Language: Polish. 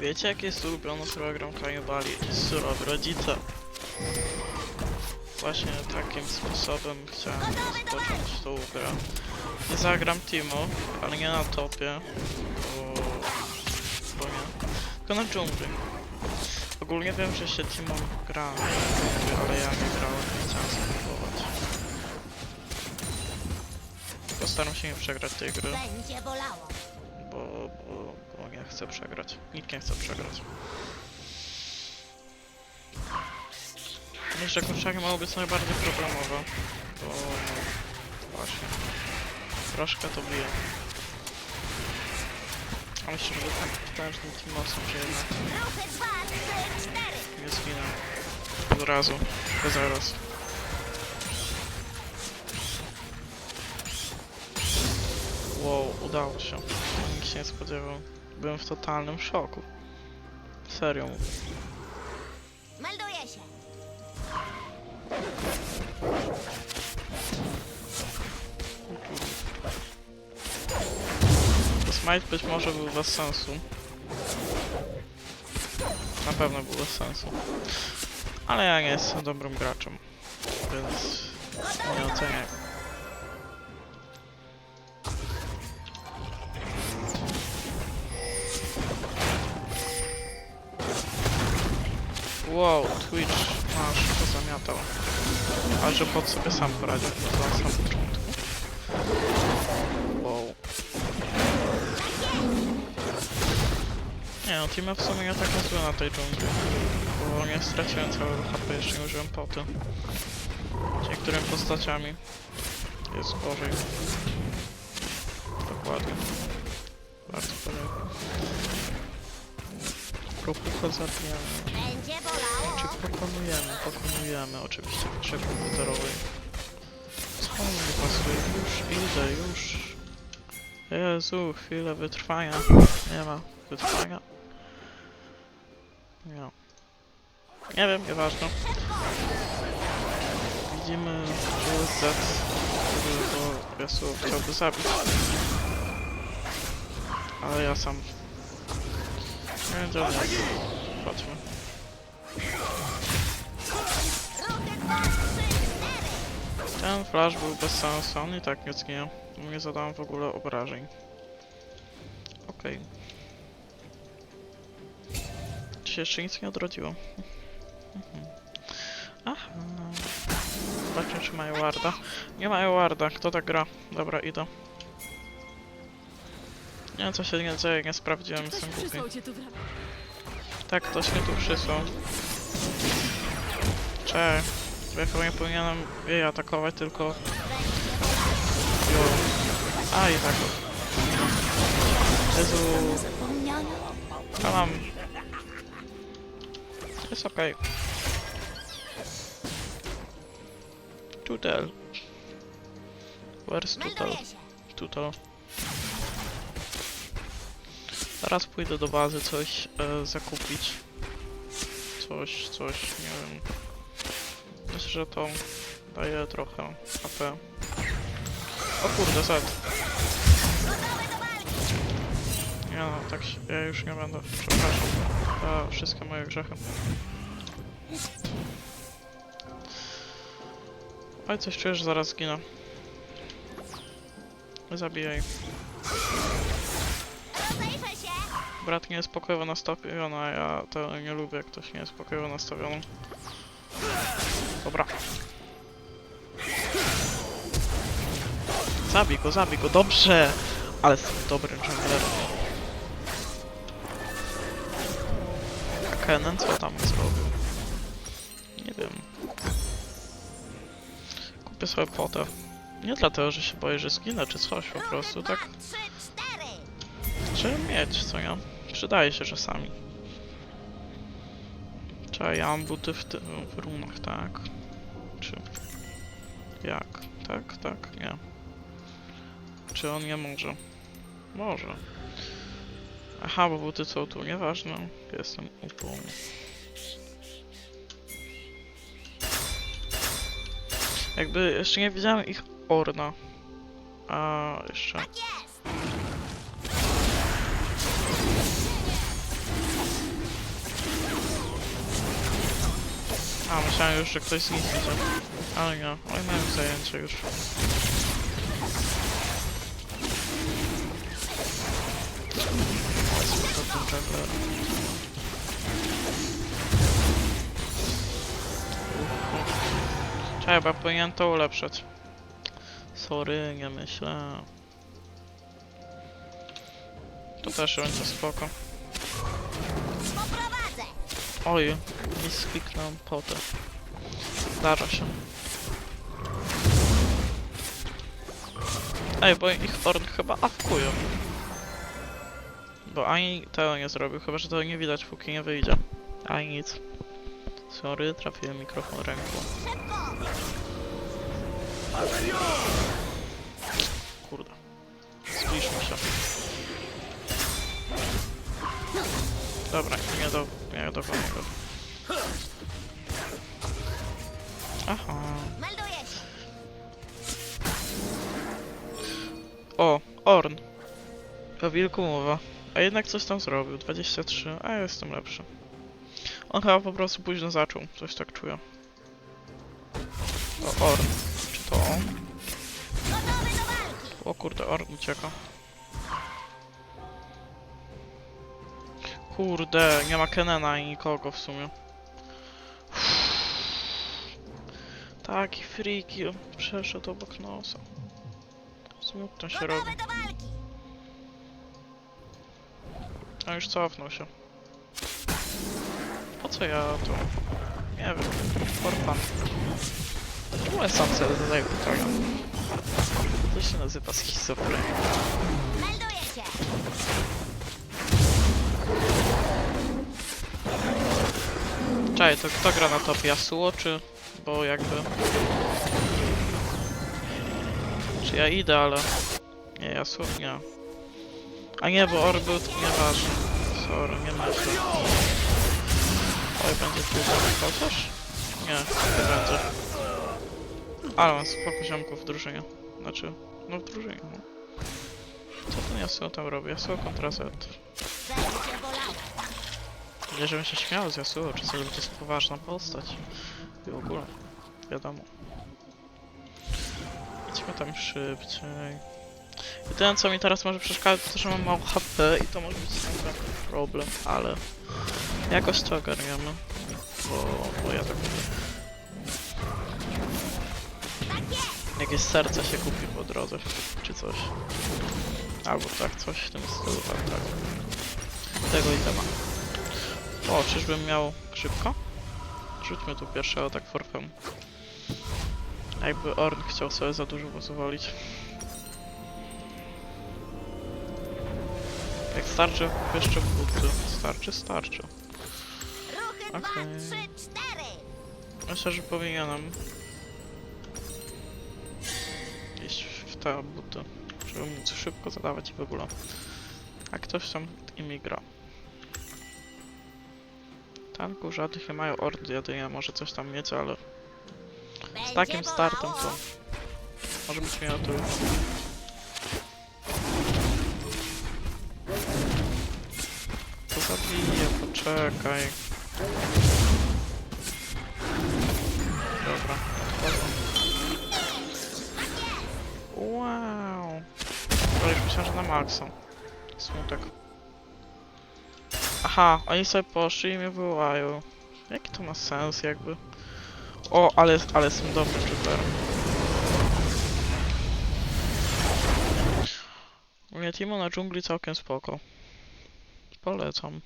Wiecie jaki jest ulubiony program Kanibali? Surowi rodzice. Właśnie takim sposobem chciałem rozpocząć tą grę. Nie zagram Timo, ale nie na topie, bo... bo nie. Tylko na dżungli. Ogólnie wiem, że się Timo gra ale ja nie grałem, nie chciałem spróbować. Postaram się nie przegrać tej gry. Będzie bolało. Bo, bo, bo nie chcę przegrać. Nikt nie chce przegrać. Że kurczaki mogą być najbardziej problemowe, bo właśnie troszkę to bije. A myślę, że tak potężnym tym mocno się jednak nie zginę. Od razu, zaraz. Wow, udało się. Nikt się nie spodziewał. Byłem w totalnym szoku. Serio. Melduję się. To smite być może był bez sensu. Na pewno był bez sensu. Ale ja nie jestem dobrym graczem. Więc nie oceniaj. Wow, Twitch masz to zamiatał. Ale że pod sobie sam poradził na samym początku. Wow. Nie no, team w sumie nie tak zły na tej dżungli. Bo nie straciłem całego HP, jeszcze nie użyłem poty. Z niektórymi postaciami jest gorzej. Dokładnie. Bardzo podobnie. Propucha zabijamy. Będzie bolało. Czy pokonujemy? Pokonujemy oczywiście w grze komputerowej. Co mi nie pasuje? Już idę, już. Jezu, chwilę wytrwania. Nie ma wytrwania. Nie. Nie wiem, nieważne. Widzimy, że jest Z, którego Yasuo chciałby zabić. Ale ja sam... Dwa, trzy, cztery. Ten flash był bez sensu, on i tak nie. Nie zadałem w ogóle obrażeń. Okej. Czy się jeszcze nic nie odrodziło? Aha. Zobaczmy czy mają warda. Nie mają warda, kto tak gra? Dobra, idę. Nie wiem co się nie dzieje, nie sprawdziłem, jestem głupi. Tak, ktoś mnie tu przysłał. Cześć. Ja chyba nie powinienem jej atakować, tylko... Jo. A, i tak. Jezu, mam... Jest okej. Tutel. Where's tutel? Tutel. Teraz pójdę do bazy coś e, zakupić. Coś, coś, nie wiem. Myślę, że to daje trochę HP. O kurde, walki. Nie no, tak się, ja już nie będę. Przepraszam za wszystkie moje grzechy. Oj, coś czuję, że zaraz zginę. Zabijaj. Brat nie jest nastawiony, a ja to nie lubię, jak ktoś nie jest nastawiony. Dobra. Zabij go, zabij go, dobrze! Ale jestem dobrym junglerem. A Kennen co tam zrobił? Nie wiem. Kupię sobie potę. Nie dlatego, że się boję, że zginę czy coś, po prostu tak. Trzeba mieć, co nie? Przydaje się czasami. Trzeba, ja mam buty w, ty- w runach, tak? Czy... Jak? Tak, tak, nie. Czy on nie może? Może. Aha, bo buty są tu, nieważne. Jestem upą. Jakby jeszcze nie widziałem ich orna. A jeszcze... Myślałem już, że ktoś z nich idzie. Ale nie, oni mają zajęcie już. Ja powinienem to ulepszyć. Sorry, nie myślę. To też będzie spoko. Oj, i skliknąłem potem. Zdarza się. Ej, bo ich Orn chyba awkują. Bo ani tego nie zrobił, chyba że tego nie widać póki nie wyjdzie. Ani nic. Sorry, trafiłem mikrofon ręką. Kurde. Zbliżmy się. Dobra, nie do, nie do go. Aha. O, Orn. O wilku mowa. A jednak coś tam zrobił. 23, a ja jestem lepszy. On chyba po prostu późno zaczął. Coś tak czuję. O, Orn. Czy to on? O kurde, Orn ucieka. Kurde, nie ma Kenena i nikogo w sumie. Taki freaky przeszedł obok nosa. Smutno się robi. A już cofnął się. Po co ja to? Nie wiem. For fun. Czemu ja sam sobie zadaję pytania? To się nazywa schizofrenia. Melduję się. Czekaj, to kto gra na top? Yasuo czy... Bo jakby... Czy ja idę, ale... Nie, Yasuo nie. A nie, bo Orby nieważne. Sorry, nie się. Oj, będzie tu chociaż? Nie, nie będzie. Ale mam spoko ziomków w drużynie. Znaczy, no w drużynie. Co ten Yasuo tam robi? Yasuo kontra Z. Nie, żebym się śmiał z Yasuo, czy coś, to jest poważna postać. I w ogóle, wiadomo. Idźmy tam szybciej. Jedyne co mi teraz może przeszkadzać, to że mam mało HP i to może być trochę problem, ale jakoś to ogarniamy. Bo, bo ja tak. Jakieś serce się kupi po drodze, czy coś. Albo tak, coś w tym stylu, tak, tak. Tego i temat. O, czyżbym miał szybko? Rzućmy tu pierwszego tak for fun. A Jakby Orn chciał sobie za dużo pozwolić. Jak starczy, jeszcze buty. Starczy, starczy. Cztery. Myślę, że powinienem iść w te buty, żeby móc szybko zadawać i w ogóle. A ktoś tam imi Tanków żadnych nie mają ordy, jedynie może coś tam mieć, ale z takim startem to może być miało to To zabiję, poczekaj. Dobra. Wow. To już myślałem, że na maksa. Smutek. Aha, oni sobie poszli i mnie wołają. Jaki to ma sens jakby? O, ale, ale dobrym jugglerem. U mnie Timo na dżungli całkiem spoko. Polecam.